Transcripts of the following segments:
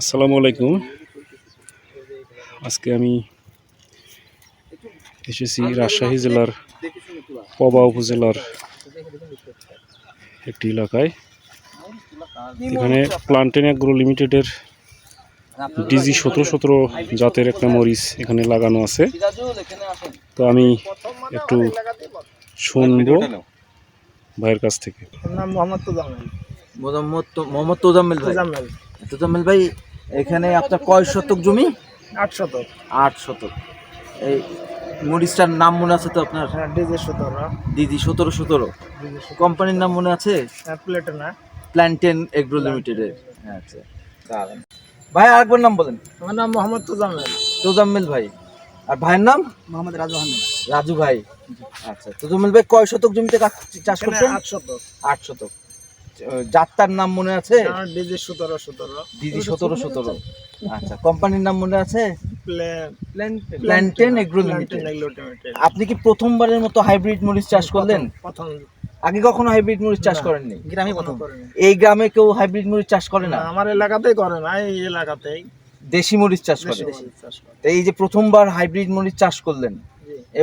আসসালামু আলাইকুম। আজকে আমি এসেছি রাজশাহী জেলার পবা উপজেলার একটি এলাকায়। এখানে প্লান্টেন অ্যাগ্রো লিমিটেডের ডিজি সতেরো সতেরো জাতের একটা মরিচ এখানে লাগানো আছে। তো আমি একটু শুনব ভাইয়ের কাছ থেকে। মোহাম্মদ মোহাম্মদ ভাই। তোজামেল তোজাম্মেল ভাই এখানে আপনার কয় শতক জমি? আট শতক। আট শতক। এই মরিচটার নাম মনে আছে তো আপনার? হ্যাঁ ডিজে সতেরো। দিদি সতেরো সতেরো। কোম্পানির নাম মনে আছে? হ্যাঁ না প্ল্যান্টেন এগ্রো লিমিটেডের। আচ্ছা। ভাই আরেকবার নাম বলেন। আমার নাম মোহাম্মদ তোজামেল তোজাম্মেল ভাই। আর ভাইয়ের নাম? মোহাম্মদ রাজু আহমেদ। রাজু ভাই। আচ্ছা তোজাম্মেল ভাই কয় শতক জমিতে কাজ- চাষ করছেন? আট শতক। আট শতক। জাতটার নাম মনে আছে? আমার ডিজে সতেরো সতেরো। দিদি সতেরো সতেরো। আচ্ছা কোম্পানির নাম মনে আছে? Planten Agro Limited. আপনি কি প্রথমবারের মতো হাইব্রিড মরিচ চাষ করলেন? প্রথম। আগে কখনো হাইব্রিড মরিচ চাষ করেননি? গ্রামে প্রথম। এই গ্রামে কেউ হাইব্রিড মরিচ চাষ করে না? আমার এলাকাতেই করে না এই এলাকাতেই। দেশি মরিচ চাষ করে। বেশি চাষ করে। তো এই যে প্রথমবার হাইব্রিড মরিচ চাষ করলেন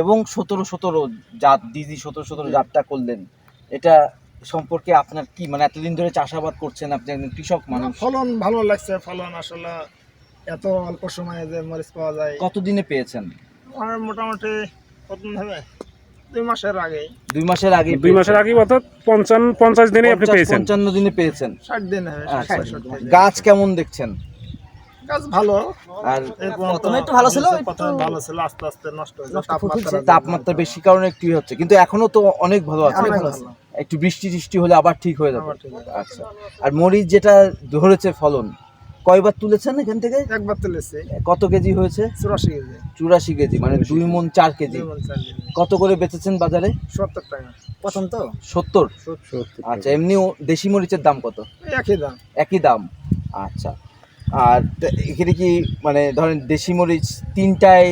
এবং সতেরো সতেরো জাত দিদি সতেরো সতেরো জাতটা করলেন এটা সম্পর্কে আপনার কি মানে এতদিন ধরে চাষাবাদ করছেন আপনি একজন কৃষক মানুষ? ফলন ভালো লাগছে ফলন আসলে এত অল্প সময়ে যে মরিচ পাওয়া যায়। কতদিনে পেয়েছেন? আমার মোটামুটি প্রথম হবে? দুই মাসের আগেই দুই মাসের আগে দুই মাসের আগে অর্থাৎ পঞ্চান্ন পঞ্চাশ দিনে আপনি পেয়েছেন। পঞ্চান্ন দিনে পেয়েছেন। ষাট দিন হবে আচ্ছা। গাছ কেমন দেখছেন? গাছ ভালো। আর প্রথমে একটু ভালো ছিল, প্রথমে ভালো ছিল আস্তে আস্তে নষ্ট তাপমাত্রা বেশি কারণে একটু ইয়ে হচ্ছে। কিন্তু এখনও তো অনেক ভালো আছে। একটু বৃষ্টি টিষ্টি হলে আবার ঠিক হয়ে যাবে। আচ্ছা। আর মরিচ যেটা ধরেছে ফলন কয়বার তুলেছেন এখান থেকে? একবার তুলেছে। কত কেজি হয়েছে? চুরাশি কেজি। চুরাশি কেজি মানে দুই মন চার কেজি। কত করে বেচেছেন বাজারে? সত্তর টাকা। প্রথম তো? সত্তর? আচ্ছা এমনি দেশি মরিচের দাম কত? একই দাম। একই দাম। আচ্ছা। আর এখানে কি মানে ধরেন দেশি মরিচ তিনটায়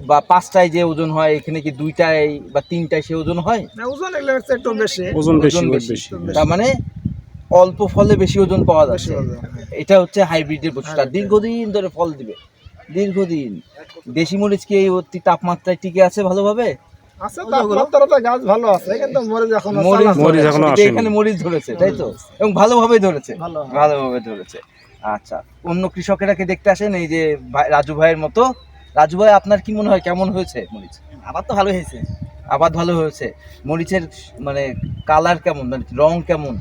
বা পাঁচটায় যে ওজন হয় এখানে কি দুইটায় বা তিনটায় সে ওজন হয়? ওজন একটু বেশি। ওজন বেশি তার মানে অল্প ফলে বেশি ওজন পাওয়া যাচ্ছে। হ্যাঁ। এটা হচ্ছে হাইব্রিডের বৈশিষ্ট্য। আর দীর্ঘদিন ধরে ফল দিবে। দীর্ঘদিন। দেশি মরিচ কি এই অতি তাপমাত্রায় টিকে আছে ভালোভাবে? আছে তাপমাত্রাতে গাছ ভালো আছে কিন্তু মরিচ এখন মরিচ মরিচ ধরেছে। এখনও কিন্তু আসেনি। এখানে মরিচ ধরেছে তাই তো? এবং ভালোভাবে ধরেছে। ভালো। ভালোভাবে ধরেছে। আচ্ছা অন্য কৃষকেরা কি দেখতে আসেন? এই যে রাজু ভাইয়ের মতো রাজু ভাই আপনার কি মনে হয় কেমন হয়েছে মরিচ? আবার তো ভালো হয়েছে। আবাদ ভালো হয়েছে। মরিচের মানে কালার কেমন? মানে রং কেমন?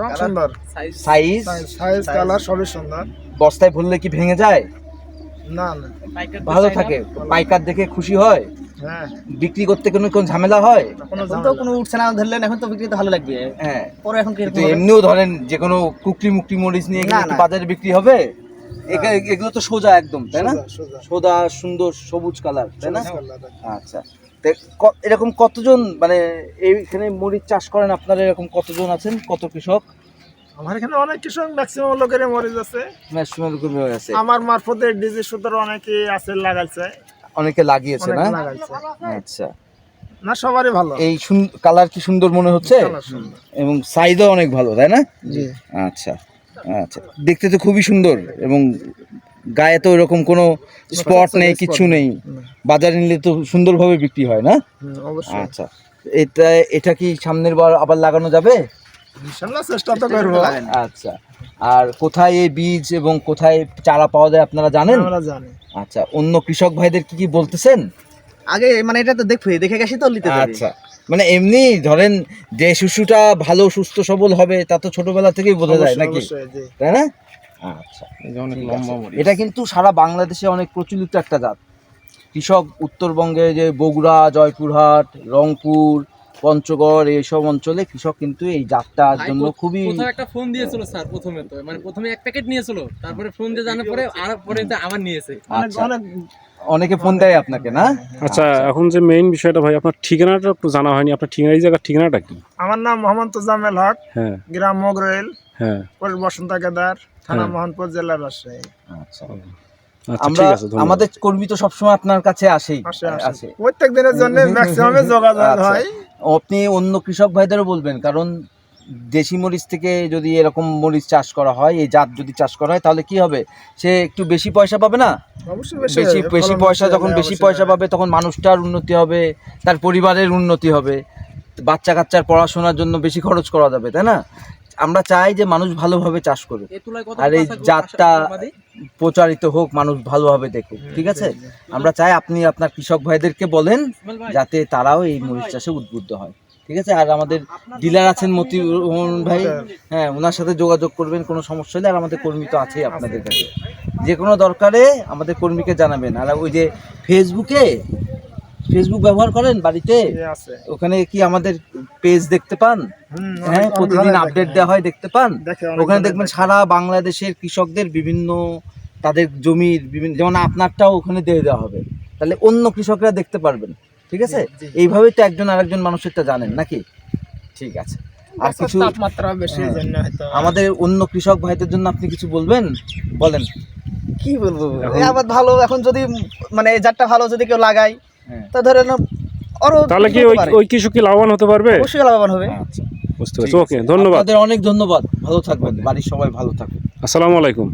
রং সুন্দর। সাইজ সাইজ কালার সবই সুন্দর। বস্তায় ভরলে কি ভেঙে যায়? না না। ভালো থাকে। পাইকার দেখে খুশি হয়? হ্যাঁ। বিক্রি করতে কোনো কোন ঝামেলা হয়? কোনো তো উঠছে না ধরলেন এখন তো বিক্রি তো ভালো লাগবে। হ্যাঁ। পরে এখন এমনিও ধরেন যে কোনো কুকরি মুকরি মরিচ নিয়ে। বাজারে বিক্রি হবে? এগুলো তো সোজা একদম তাই না? সোজা, সুন্দর সবুজ কালার তাই না? আচ্ছা। এরকম কতজন মানে এইখানে মরিচ চাষ করেন আপনারা এরকম কতজন আছেন? কত কৃষক? আমার এখানে অনেক কৃষক ম্যাক্সিমাম লোকের মরিচ আছে। ম্যাক্সিমাম রকম হয়ে আছে। আমার মারফতে ডিজি সুতরাং অনেকে আছে লাগাইছে। অনেকে লাগিয়েছে না? লাগাইছে। আচ্ছা। না সবারই ভালো। এই কালার কি সুন্দর মনে হচ্ছে? এবং সাইজও অনেক ভালো তাই না? জি। আচ্ছা। আচ্ছা। দেখতে তো খুবই সুন্দর এবং গায়ে তো এরকম কোনো স্পট নেই কিছু নেই। বাজারে নিলে তো সুন্দরভাবে বিক্রি হয় না? অবশ্যই। আচ্ছা। এটা এটা কি সামনের বার আবার লাগানো যাবে? চেষ্টা তো করব। আচ্ছা। আর কোথায় এই বীজ এবং কোথায় চারা পাওয়া যায় আপনারা জানেন? আমরা জানি। আচ্ছা অন্য কৃষক ভাইদের কি কি বলতেছেন? আগে মানে এটা তো দেখবে দেখে গেছি তো নিতে আচ্ছা। মানে এমনি ধরেন যে শিশুটা ভালো সুস্থ সবল হবে তা তো ছোটবেলা থেকেই বোঝা যায় নাকি? তাই না? আচ্ছা অনেক। মরিচ। এটা কিন্তু সারা বাংলাদেশে অনেক প্রচলিত একটা জাত। কৃষক উত্তরবঙ্গে যে বগুড়া জয়পুরহাট রংপুর পঞ্চগড় এইসব অঞ্চলে কৃষক কিন্তু এই জাতটার জন্য খুবই একটা ফোন দিয়েছিল স্যার প্রথমে তো। মানে প্রথমে এক প্যাকেট নিয়েছিল তারপরে ফোন দিয়ে জানার পরে আর পরে আবার নিয়েছে। অনেক আচ্ছা অনেক ফোন দেয় আপনাকে না? আচ্ছা এখন যে মেইন বিষয়টা ভাই আপনার ঠিকানাটা একটু জানা হয়নি। আপনার ঠিকানা এই জায়গার ঠিকানাটা কি? আমার নাম মোহাম্মদ তোজামেল হক হ্যাঁ। গ্রাম মগরইল হ্যাঁ। বসন্ত কেদার থানা হ্যাঁ। মোহনপুর জেলা রাজশাহী। আচ্ছা। আচ্ছা আমরা ঠিক আছে ধন্যবাদ। আমাদের কর্মী তো সবসময় আপনার কাছে আসেই আসে আসে। আসে। প্রত্যেক দিনের জন্য ম্যাক্সিমামে যোগাযোগ আচ্ছা। হয়। আপনি অন্য কৃষক ভাইদেরও বলবেন কারণ দেশি মরিচ থেকে যদি এরকম মরিচ চাষ করা হয় এই জাত যদি চাষ করা হয় তাহলে কি হবে? সে একটু বেশি পয়সা পাবে না? বেশি বেশি পয়সা যখন বেশি পয়সা পাবে তখন মানুষটার উন্নতি হবে তার পরিবারের উন্নতি হবে বাচ্চা কাচ্চার পড়াশোনার জন্য বেশি খরচ করা যাবে তাই না? আমরা চাই যে মানুষ ভালোভাবে চাষ করুক। আর এই জাতটা প্রচারিত হোক মানুষ ভালোভাবে দেখুক ঠিক আছে? আমরা চাই আপনি আপনার কৃষক ভাইদেরকে বলেন যাতে তারাও এই মরিচ চাষে উদ্বুদ্ধ হয়। ঠিক আছে? আর আমাদের ডিলার আছেন মতি মতিউর ভাই। হ্যাঁ ওনার সাথে যোগাযোগ করবেন কোনো সমস্যা হলে। আর আমাদের কর্মী তো আছেই আপনাদের কাছে। যে কোনো দরকারে আমাদের কর্মীকে জানাবেন। আর ওই যে ফেসবুকে ফেসবুক ব্যবহার করেন বাড়িতে? ওখানে কি আমাদের পেজ দেখতে পান? হ্যাঁ প্রতিদিন আপডেট দেওয়া হয় দেখতে পান? ওখানে দেখবেন সারা বাংলাদেশের কৃষকদের বিভিন্ন তাদের জমির বিভিন্ন যেমন আপনারটাও ওখানে দিয়ে দেওয়া হবে। তাহলে অন্য কৃষকরা দেখতে পারবেন। ঠিক আছে। এইভাবেই তো একজন আরেকজন মানুষেরটা জানেন নাকি? ঠিক আছে। আর কিছু তাপমাত্রা বেশি হ্যাঁ। জন্য হয়তো। আমাদের অন্য কৃষক ভাইদের জন্য আপনি কিছু বলবেন? বলেন। কি বলব আবার ভালো এখন যদি মানে এই জাতটা ভালো যদি কেউ লাগায় হ্যাঁ। তা ধরে নাও আরও তাহলে কি ওই ওই কৃষক কি লাভবান হতে পারবে? অবশ্যই লাভবান হবে। আচ্ছা। বুঝতে পারছি। ওকে ধন্যবাদ। আপনাদের অনেক ধন্যবাদ। ভালো থাকবেন। বাড়ির সবাই ভালো থাকবেন আসসালামু আলাইকুম।